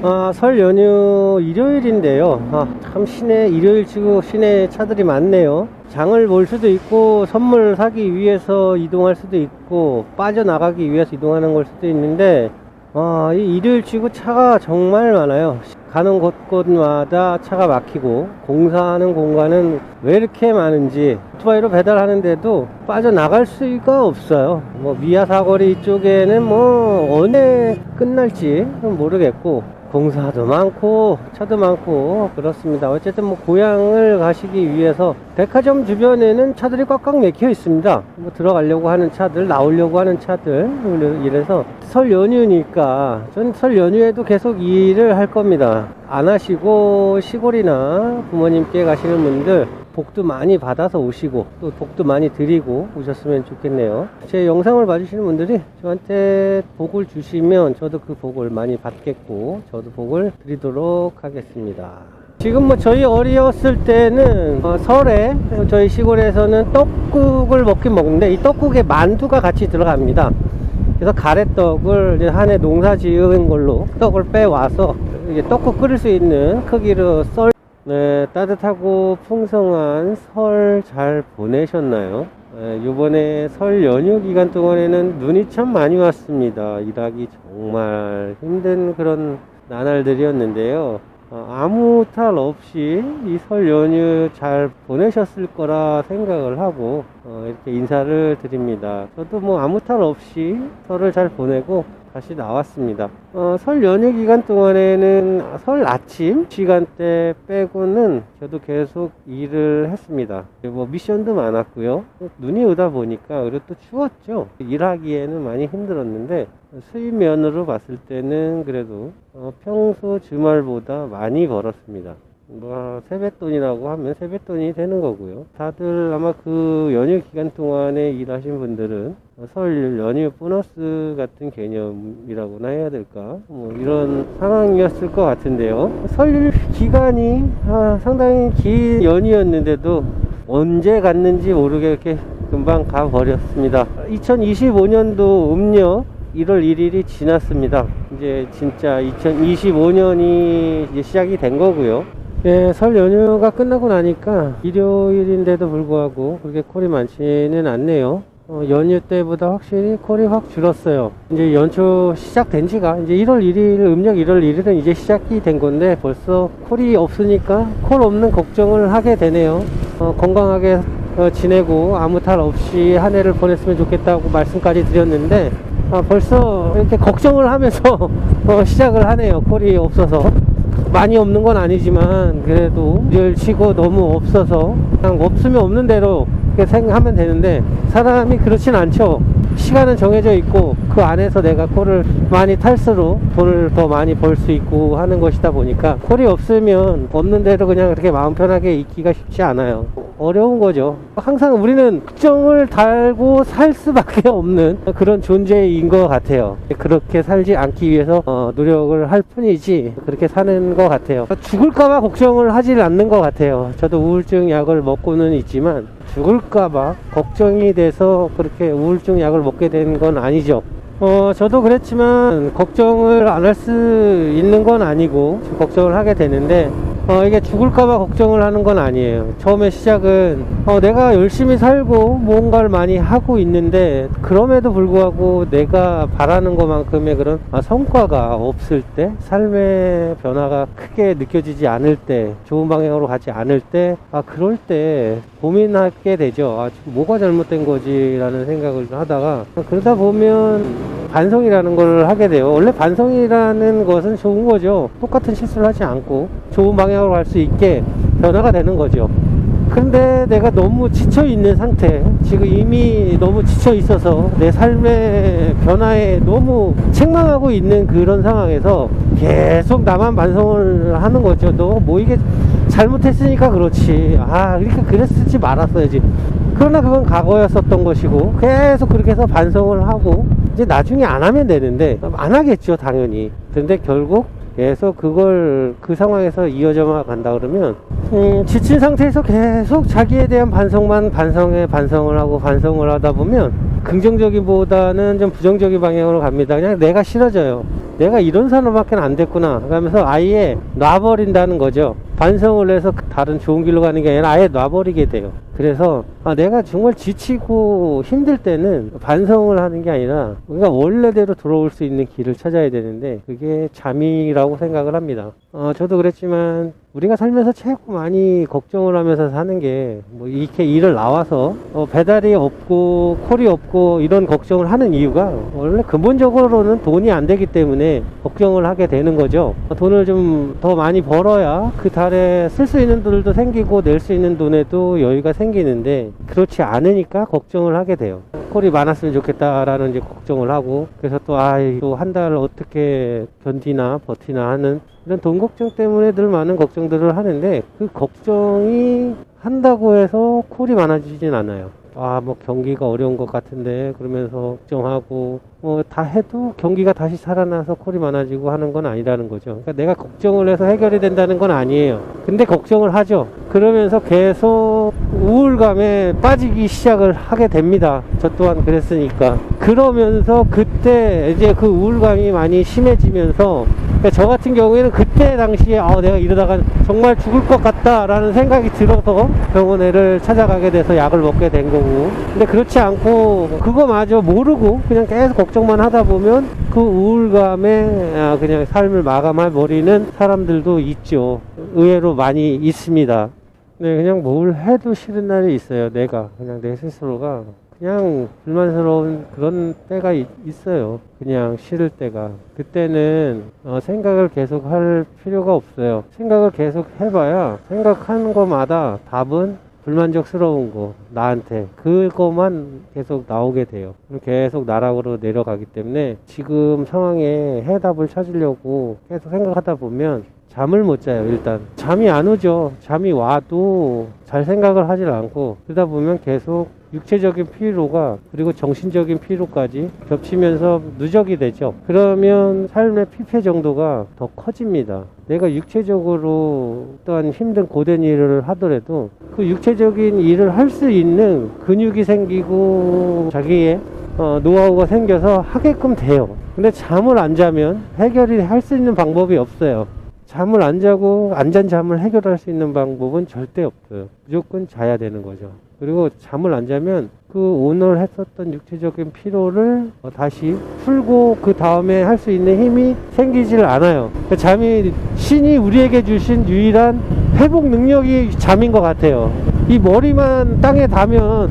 아, 설 연휴 일요일인데요. 아, 참 시내 일요일 치고 시내 차들이 많네요. 장을 볼 수도 있고 선물 사기 위해서 이동할 수도 있고 빠져나가기 위해서 이동하는 걸 수도 있는데 아, 이 일요일 치고 차가 정말 많아요. 가는 곳곳마다 차가 막히고 공사하는 공간은 왜 이렇게 많은지 오토바이로 배달하는데도 빠져나갈 수가 없어요. 뭐 미아 사거리 쪽에는 뭐 언제 끝날지 모르겠고 공사도 많고 차도 많고 그렇습니다. 어쨌든 뭐 고향을 가시기 위해서 백화점 주변에는 차들이 꽉꽉 막혀 있습니다. 뭐 들어가려고 하는 차들, 나오려고 하는 차들 이래서 설 연휴니까 전 설 연휴에도 계속 일을 할 겁니다. 안 하시고 시골이나 부모님께 가시는 분들 복도 많이 받아서 오시고 또 복도 많이 드리고 오셨으면 좋겠네요. 제 영상을 봐주시는 분들이 저한테 복을 주시면 저도 그 복을 많이 받겠고 저도 복을 드리도록 하겠습니다. 지금 뭐 저희 어리었을 때는 어, 설에 저희 시골에서는 떡국을 먹긴 먹는데 이 떡국에 만두가 같이 들어갑니다. 그래서 가래떡을 한 해 농사 지은 걸로 떡을 빼와서 이게 떡국 끓일 수 있는 크기로 썰 네, 따뜻하고 풍성한 설 잘 보내셨나요? 네, 이번에 설 연휴 기간 동안에는 눈이 참 많이 왔습니다. 일하기 정말 힘든 그런 나날들이었는데요. 어, 아무 탈 없이 이 설 연휴 잘 보내셨을 거라 생각을 하고 어, 이렇게 인사를 드립니다. 저도 뭐 아무 탈 없이 설을 잘 보내고 다시 나왔습니다. 어, 설 연휴 기간 동안에는 설 아침 시간대 빼고는 저도 계속 일을 했습니다. 뭐 미션도 많았고요. 눈이 오다 보니까 그리고 또 추웠죠. 일하기에는 많이 힘들었는데 수입 면으로 봤을 때는 그래도 어, 평소 주말보다 많이 벌었습니다. 뭐 세뱃돈이라고 하면 세뱃돈이 되는 거고요. 다들 아마 그 연휴 기간 동안에 일하신 분들은 설 연휴 보너스 같은 개념이라고나 해야 될까? 뭐 이런 상황이었을 것 같은데요. 설 기간이 아, 상당히 긴 연휴였는데도 언제 갔는지 모르게 이렇게 금방 가버렸습니다. 2025년도 음력 1월 1일이 지났습니다. 이제 진짜 2025년이 이제 시작이 된 거고요. 예, 설 연휴가 끝나고 나니까 일요일인데도 불구하고 그렇게 콜이 많지는 않네요. 어, 연휴 때보다 확실히 콜이 확 줄었어요. 이제 연초 시작된 지가 이제 1월 1일, 음력 1월 1일은 이제 시작이 된 건데 벌써 콜이 없으니까 콜 없는 걱정을 하게 되네요. 어, 건강하게 어, 지내고 아무 탈 없이 한 해를 보냈으면 좋겠다고 말씀까지 드렸는데 아, 벌써 이렇게 걱정을 하면서 어, 시작을 하네요. 콜이 없어서. 많이 없는 건 아니지만 그래도 일 치고 너무 없어서 그냥 없으면 없는 대로 생각하면 되는데 사람이 그렇진 않죠. 시간은 정해져 있고 그 안에서 내가 콜을 많이 탈수록 돈을 더 많이 벌 수 있고 하는 것이다 보니까 콜이 없으면 없는 대로 그냥 그렇게 마음 편하게 있기가 쉽지 않아요. 어려운 거죠. 항상 우리는 특정을 달고 살 수밖에 없는 그런 존재인 것 같아요. 그렇게 살지 않기 위해서 어, 노력을 할 뿐이지 그렇게 사는 것 같아요. 죽을까봐 걱정을 하질 않는 것 같아요. 저도 우울증 약을 먹고는 있지만 죽을까봐 걱정이 돼서 그렇게 우울증 약을 먹게 된 건 아니죠. 어, 저도 그랬지만, 걱정을 안 할 수 있는 건 아니고, 걱정을 하게 되는데, 어, 이게 죽을까봐 걱정을 하는 건 아니에요. 처음에 시작은, 어, 내가 열심히 살고 뭔가를 많이 하고 있는데, 그럼에도 불구하고 내가 바라는 것만큼의 그런 아, 성과가 없을 때, 삶의 변화가 크게 느껴지지 않을 때, 좋은 방향으로 가지 않을 때, 아, 그럴 때 고민하게 되죠. 아, 뭐가 잘못된 거지라는 생각을 하다가, 그러다 보면, 반성이라는 걸 하게 돼요. 원래 반성이라는 것은 좋은 거죠. 똑같은 실수를 하지 않고 좋은 방향으로 갈 수 있게 변화가 되는 거죠. 근데 내가 너무 지쳐 있는 상태, 지금 이미 너무 지쳐 있어서 내 삶의 변화에 너무 책망하고 있는 그런 상황에서 계속 나만 반성을 하는 거죠. 너 뭐 이게 잘못했으니까 그렇지. 아, 그러니까 그랬을지 말았어야지. 그러나 그건 과거였었던 것이고 계속 그렇게 해서 반성을 하고 이제 나중에 안 하면 되는데 안 하겠죠 당연히 근데 결국 계속 그걸 그 상황에서 이어져만 간다 그러면 음, 지친 상태에서 계속 자기에 대한 반성만 반성에 반성을 하고 반성을 하다 보면 긍정적인 보다는 좀 부정적인 방향으로 갑니다. 그냥 내가 싫어져요. 내가 이런 사람밖에 안 됐구나. 그러면서 아예 놔버린다는 거죠. 반성을 해서 다른 좋은 길로 가는 게 아니라 아예 놔버리게 돼요. 그래서 아, 내가 정말 지치고 힘들 때는 반성을 하는 게 아니라 우리가 원래대로 돌아올 수 있는 길을 찾아야 되는데 그게 잠이라고 생각을 합니다. 어, 저도 그랬지만 우리가 살면서 최고 많이 걱정을 하면서 사는 게 뭐 이렇게 일을 나와서 어, 배달이 없고 콜이 없고 이런 걱정을 하는 이유가 원래 근본적으로는 돈이 안 되기 때문에 걱정을 하게 되는 거죠. 어, 돈을 좀 더 많이 벌어야 그 달에 쓸 수 있는 돈도 생기고 낼 수 있는 돈에도 여유가 생기는데 그렇지 않으니까 걱정을 하게 돼요. 콜이 많았으면 좋겠다라는 이제 걱정을 하고 그래서 또 아, 또 한 달 어떻게 견디나 버티나 하는 이런 돈 걱정 때문에 늘 많은 걱정들을 하는데 그 걱정이 한다고 해서 콜이 많아지진 않아요. 아, 뭐 경기가 어려운 것 같은데 그러면서 걱정하고 뭐 다 해도 경기가 다시 살아나서 콜이 많아지고 하는 건 아니라는 거죠. 그러니까 내가 걱정을 해서 해결이 된다는 건 아니에요. 근데 걱정을 하죠. 그러면서 계속 우울감에 빠지기 시작을 하게 됩니다. 저 또한 그랬으니까. 그러면서 그때 이제 그 우울감이 많이 심해지면서 그러니까 저 같은 경우에는 그때 당시에 아, 내가 이러다가 정말 죽을 것 같다라는 생각이 들어서 병원에를 찾아가게 돼서 약을 먹게 된 거고. 근데 그렇지 않고 그거마저 모르고 그냥 계속 걱정만 하다 보면 그 우울감에 아, 그냥 삶을 마감해 버리는 사람들도 있죠. 의외로 많이 있습니다. 네 그냥 뭘 해도 싫은 날이 있어요 내가. 그냥 내 스스로가 그냥 불만스러운 그런 때가 있, 어요 그냥 싫을 때가. 그때는 어, 생각을 계속 할 필요가 없어요. 생각을 계속 해봐야 생각하는 것마다 답은 불만족스러운 거, 나한테. 그거만 계속 나오게 돼요. 계속 나락으로 내려가기 때문에 지금 상황에 해답을 찾으려고 계속 생각하다 보면 잠을 못 자요, 일단. 잠이 안 오죠. 잠이 와도 잘 생각을 하질 않고, 그러다 보면 계속 육체적인 피로가 그리고 정신적인 피로까지 겹치면서 누적이 되죠. 그러면 삶의 피폐 정도가 더 커집니다. 내가 육체적으로 또한 힘든 고된 일을 하더라도 그 육체적인 일을 할 수 있는 근육이 생기고 자기의 어, 노하우가 생겨서 하게끔 돼요. 근데 잠을 안 자면 해결이 할 수 있는 방법이 없어요. 잠을 안 자고 안 잔 잠을 해결할 수 있는 방법은 절대 없어요. 무조건 자야 되는 거죠. 그리고 잠을 안 자면 그 오늘 했었던 육체적인 피로를 어, 다시 풀고 그 다음에 할 수 있는 힘이 생기질 않아요. 그 잠이 신이 우리에게 주신 유일한 회복 능력이 잠인 것 같아요. 이 머리만 땅에 닿으면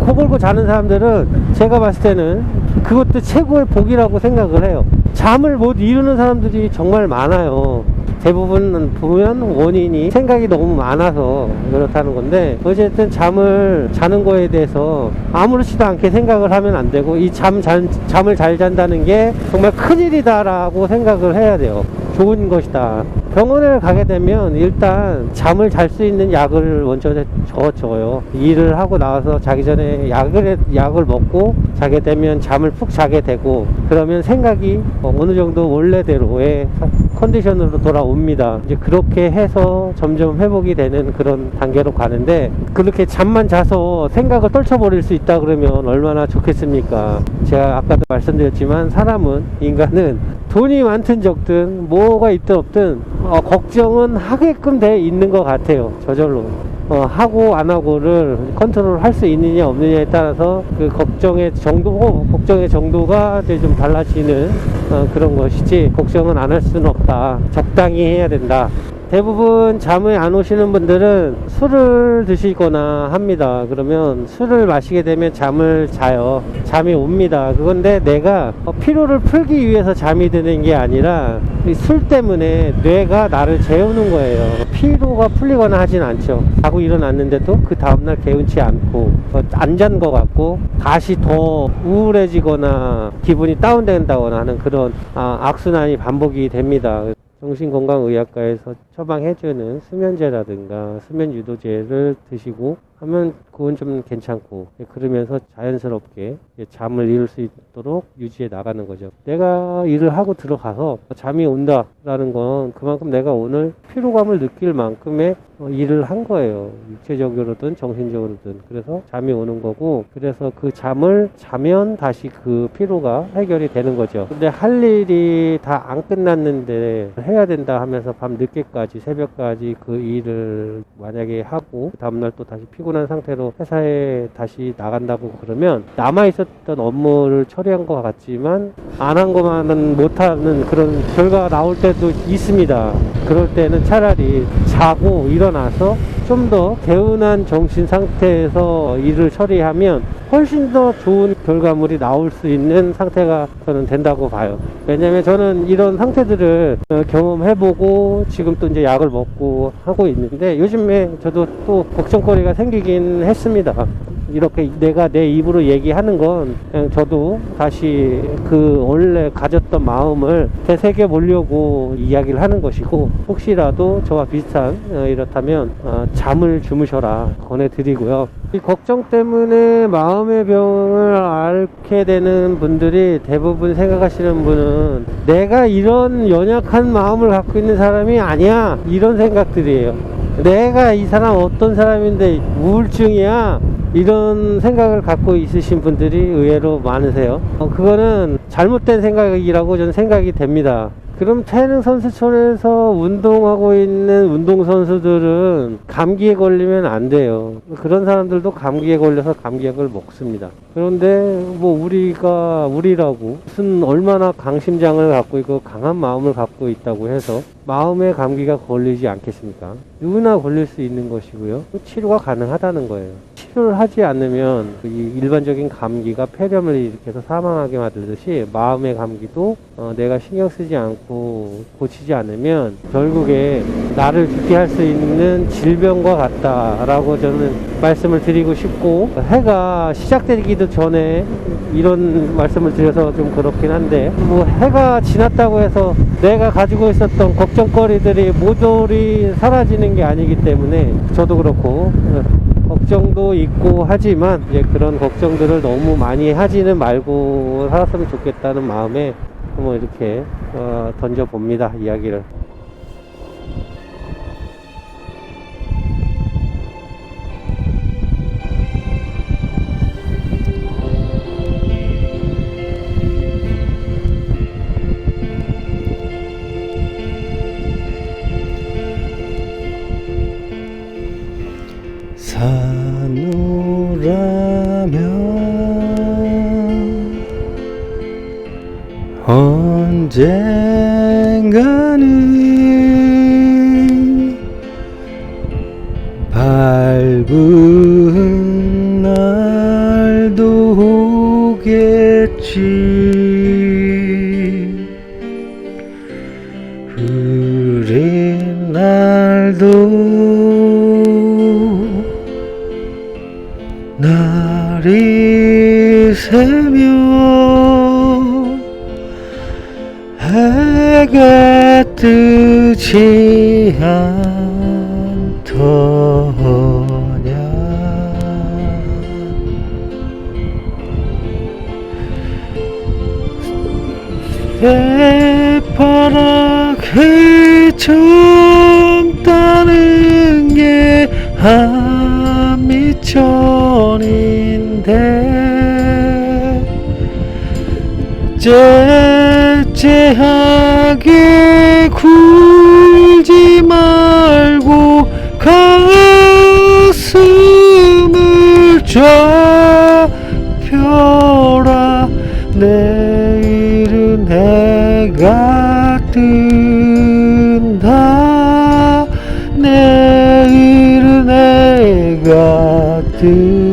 코 골고 자는 사람들은 제가 봤을 때는 그것도 최고의 복이라고 생각을 해요. 잠을 못 이루는 사람들이 정말 많아요. 대부분 보면 원인이 생각이 너무 많아서 그렇다는 건데 어쨌든 잠을 자는 거에 대해서 아무렇지도 않게 생각을 하면 안 되고 이 잠 잠을 잘 잔다는 게 정말 큰일이다라고 생각을 해야 돼요. 좋은 것이다. 병원을 가게 되면 일단 잠을 잘 수 있는 약을 먼저 줘줘요. 일을 하고 나와서 자기 전에 약을 약을 먹고 자게 되면 잠을 푹 자게 되고 그러면 생각이 어느 정도 원래대로의 컨디션으로 돌아옵니다. 이제 그렇게 해서 점점 회복이 되는 그런 단계로 가는데 그렇게 잠만 자서 생각을 떨쳐버릴 수 있다 그러면 얼마나 좋겠습니까? 제가 아까도 말씀드렸지만 사람은 인간은 돈이 많든 적든 뭐가 있든 없든 어, 걱정은 하게끔 돼 있는 것 같아요. 저절로. 어, 하고 안 하고를 컨트롤 할 수 있느냐 없느냐에 따라서 그 걱정의 정도, 걱정의 정도가 이제 좀 달라지는 어, 그런 것이지 걱정은 안 할 수는 없다. 적당히 해야 된다. 대부분 잠을 안 오시는 분들은 술을 드시거나 합니다. 그러면 술을 마시게 되면 잠을 자요. 잠이 옵니다. 그건데 내가 피로를 풀기 위해서 잠이 드는 게 아니라 술 때문에 뇌가 나를 재우는 거예요. 피로가 풀리거나 하진 않죠. 자고 일어났는데도 그 다음날 개운치 않고 안 잔 것 같고 다시 더 우울해지거나 기분이 다운된다거나 하는 그런 아, 악순환이 반복이 됩니다. 정신건강의학과에서 처방해주는 수면제라든가 수면 유도제를 드시고 하면 그건 좀 괜찮고 예, 그러면서 자연스럽게 예, 잠을 이룰 수 있도록 유지해 나가는 거죠. 내가 일을 하고 들어가서 잠이 온다라는 건 그만큼 내가 오늘 피로감을 느낄 만큼의 어, 일을 한 거예요. 육체적으로든 정신적으로든. 그래서 잠이 오는 거고, 그래서 그 잠을 자면 다시 그 피로가 해결이 되는 거죠. 근데 할 일이 다 안 끝났는데 해야 된다 하면서 밤 늦게까지, 새벽까지 그 일을 만약에 하고, 그 다음날 또 다시 피곤 한 상태로 회사에 다시 나간다고 그러면 남아 있었던 업무를 처리한 것 같지만 안 한 것만은 못하는 그런 결과가 나올 때도 있습니다. 그럴 때는 차라리 자고 일어나서 좀 더 개운한 정신 상태에서 일을 처리하면 훨씬 더 좋은 결과물이 나올 수 있는 상태가 저는 된다고 봐요. 왜냐면 저는 이런 상태들을 어, 경험해보고 지금 또 이제 약을 먹고 하고 있는데 요즘에 저도 또 걱정거리가 생기긴 했습니다. 이렇게 내가 내 입으로 얘기하는 건 그냥 저도 다시 그 원래 가졌던 마음을 되새겨 보려고 이야기를 하는 것이고 혹시라도 저와 비슷한 어, 이렇다면 어, 잠을 주무셔라 권해드리고요. 이 걱정 때문에 마음의 병을 앓게 되는 분들이 대부분 생각하시는 분은 내가 이런 연약한 마음을 갖고 있는 사람이 아니야 이런 생각들이에요. 내가 이 사람 어떤 사람인데 우울증이야 이런 생각을 갖고 있으신 분들이 의외로 많으세요. 어, 그거는 잘못된 생각이라고 저는 생각이 됩니다. 그럼 태릉 선수촌에서 운동하고 있는 운동선수들은 감기에 걸리면 안 돼요. 그런 사람들도 감기에 걸려서 감기약을 먹습니다. 그런데 뭐 우리가 우리라고 무슨 얼마나 강심장을 갖고 있고 강한 마음을 갖고 있다고 해서 마음의 감기가 걸리지 않겠습니까? 누구나 걸릴 수 있는 것이고요. 또 치료가 가능하다는 거예요. 치료를 하지 않으면 그이 일반적인 감기가 폐렴을 일으켜서 사망하게 만들듯이 마음의 감기도 어, 내가 신경 쓰지 않고 고치지 않으면 결국에 나를 죽게 할 수 있는 질병과 같다라고 저는 말씀을 드리고 싶고 해가 시작되기도 전에 이런 말씀을 드려서 좀 그렇긴 한데 뭐 해가 지났다고 해서 내가 가지고 있었던 걱정거리들이 모조리 사라지는 게 아니기 때문에 저도 그렇고 어, 걱정도 있고 하지만 이제 그런 걱정들을 너무 많이 하지는 말고 살았으면 좋겠다는 마음에 한번 이렇게 어, 던져 봅니다 이야기를. 언젠가는 밝은 날도 오겠지. 흐린 날도 날이 새며 해가 뜨지 않더냐. 새파랗게 젊다는 게 한미천인데 째 째하게 굴지 말고 가슴을 좁혀라. 내일은 해가 뜬다. 내일은 해가 뜬다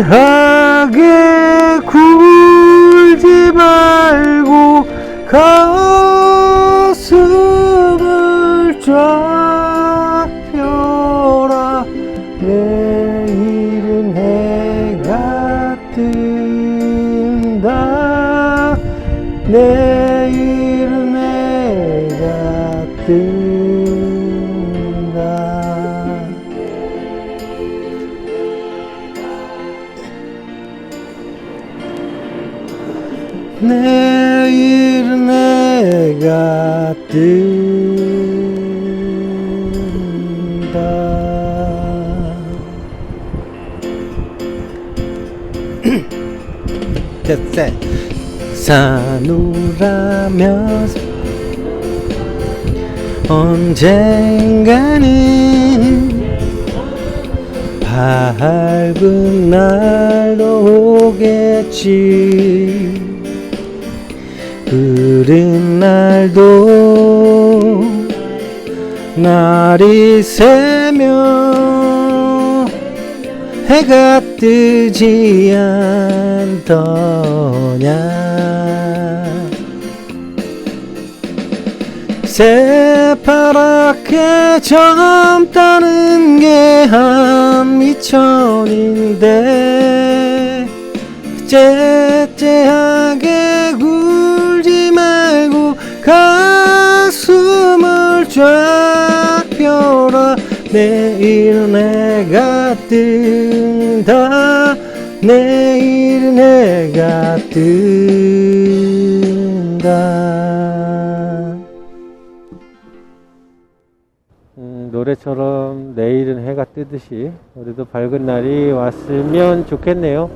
째 내일은 해가 뜬다. 됐어 산우라면서 언젠가는 밝은 날도 오겠지 그른 날도 날이 새면 해가 뜨지 않더냐. 새파랗게 젊다는 게 한 미천인데 째째하게 쫙 펴라. 내일은 해가 뜬다. 내일은 해가 뜬다. 음, 노래처럼 내일은 해가 뜨듯이 우리도 밝은 날이 왔으면 좋겠네요.